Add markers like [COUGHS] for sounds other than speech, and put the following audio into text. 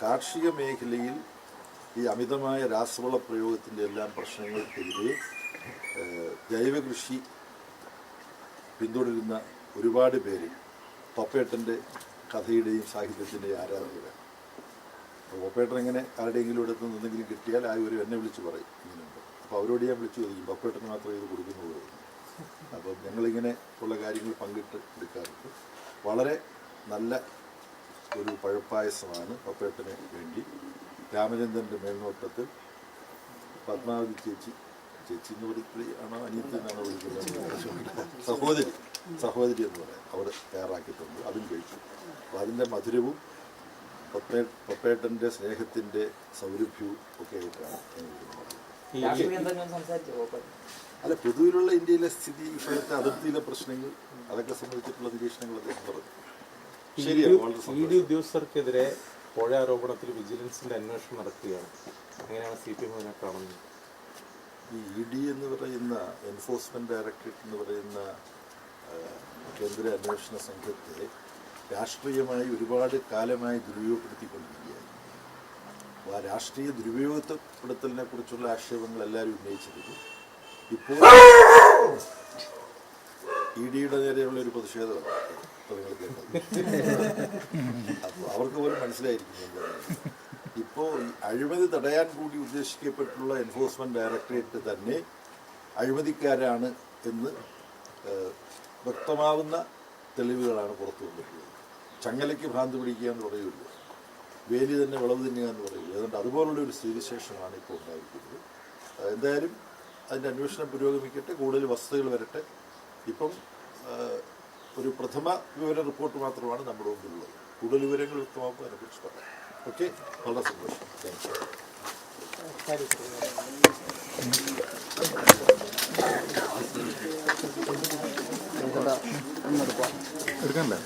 കാർഷിക മേഖലയിൽ ഈ അമിതമായ രാസവള പ്രയോഗത്തിന്റെ എല്ലാം പ്രശ്നങ്ങൾക്കെതിരെ ജൈവകൃഷി പിന്തുടരുന്ന ഒരുപാട് പേര് പപ്പേട്ടന്റെ കഥയുടെയും സാഹിത്യത്തിന്റെയും ആരാധകരാണ്. അപ്പോൾ പപ്പേട്ടൻ ഇങ്ങനെ ആരുടെയെങ്കിലും ഇടത്ത് നിന്നെങ്കിലും കിട്ടിയാൽ ആ ഒരു എന്നെ വിളിച്ച് പറയും ഇങ്ങനെയുണ്ട്. അപ്പോൾ അവരോട് ഞാൻ വിളിച്ചു ചോദിക്കും പപ്പേട്ടൻ മാത്രമേ ഇത് കൊടുക്കുന്നുള്ളൂ അപ്പം ഞങ്ങളിങ്ങനെ ഉള്ള കാര്യങ്ങൾ പങ്കിട്ട് എടുക്കാറുണ്ട്. വളരെ നല്ല ഒരു പഴപ്പായസമാണ് പപ്പേട്ടന് വേണ്ടി. രാമചന്ദ്രന്റെ മേൽനോട്ടത്തിൽ പത്മാവതി ചേച്ചി ചേച്ചി എന്ന് വിളിപ്പി ആണോ? അനിയത്തി എന്നാണോ വിളിക്കുന്നത്? സഹോദരി സഹോദരി എന്ന് പറയാം. അവർ തയ്യാറാക്കിയിട്ടുണ്ട്. അതും കഴിച്ചു. അപ്പോൾ അതിന്റെ മധുരവും പപ്പേ പപ്പേട്ടന്റെ സ്നേഹത്തിന്റെ സൗരഭ്യവും ഒക്കെ ആയിട്ടാണ് പറയുന്നത്? അല്ല പൊതുവിലുള്ള ഇന്ത്യയിലെ സ്ഥിതി ഇപ്പോഴത്തെ അതിർത്തിയിലെ പ്രശ്നങ്ങൾ അതൊക്കെ സംബന്ധിച്ചിട്ടുള്ള നിരീക്ഷണങ്ങൾ അദ്ദേഹം പറഞ്ഞു. E D. ഉദ്യോഗസ്ഥർക്കെതിരെ പുഴ ആരോപണത്തിൽ വിജിലൻസിന്റെ അന്വേഷണം നടക്കുകയാണ് അങ്ങനെയാണ് സി പി എം അതിനെ കാണുന്നത്? ഈ ഇ ഡി എന്ന് പറയുന്ന എൻഫോഴ്സ്മെന്റ് ഡയറക്ടറേറ്റ് എന്ന് പറയുന്ന കേന്ദ്ര അന്വേഷണ സംഘത്തെ രാഷ്ട്രീയമായി ഒരുപാട് കാലമായി ദുരുപയോഗപ്പെടുത്തിക്കൊണ്ടിരിക്കുകയാണ്. അപ്പോൾ ആ രാഷ്ട്രീയ ദുരുപയോഗപ്പെടുത്തലിനെ കുറിച്ചുള്ള ആക്ഷേപങ്ങൾ എല്ലാവരും ഉന്നയിച്ചിരുന്നു ഇപ്പോൾ [COUGHS] ഇ ഡിയുടെ നേരെയുള്ള ഒരു പ്രതിഷേധമാണ് നിങ്ങൾ കേട്ടത് അവർക്ക് പോലും മനസ്സിലായിരിക്കും ഇപ്പോ ഇപ്പോൾ അഴിമതി തടയാൻ കൂടി ഉദ്ദേശിക്കപ്പെട്ടുള്ള എൻഫോഴ്സ്മെന്റ് ഡയറക്ടറേറ്റ് തന്നെ അഴിമതിക്കാരാണ് എന്ന് വ്യക്തമാവുന്ന തെളിവുകളാണ് പുറത്തു വന്നിട്ടുള്ളത്. ചങ്ങലയ്ക്ക് ഭ്രാന്ത് പിടിക്കുക എന്ന് പറയുള്ളൂ വേലി തന്നെ വിളവ് തിന്നുക എന്ന് പറയുള്ളൂ അതുകൊണ്ട് അതുപോലുള്ള ഒരു സ്ഥിതിവിശേഷമാണ് ഇപ്പോൾ ഉണ്ടായിരിക്കുന്നത്. എന്തായാലും അതിന്റെ അന്വേഷണം പുരോഗമിക്കട്ടെ കൂടുതൽ വസ്തുതകൾ വരട്ടെ. ഇപ്പം ഒരു പ്രഥമ വിവര റിപ്പോർട്ട് മാത്രമാണ് നമ്മുടെ മുമ്പിലുള്ളത്. കൂടുതൽ വിവരങ്ങൾ വ്യക്തമാകുമ്പോൾ അതിനെക്കുറിച്ച് പറയാം. ഓക്കെ വളരെ സന്തോഷം. താങ്ക് യു എടുക്കണ്ടേ.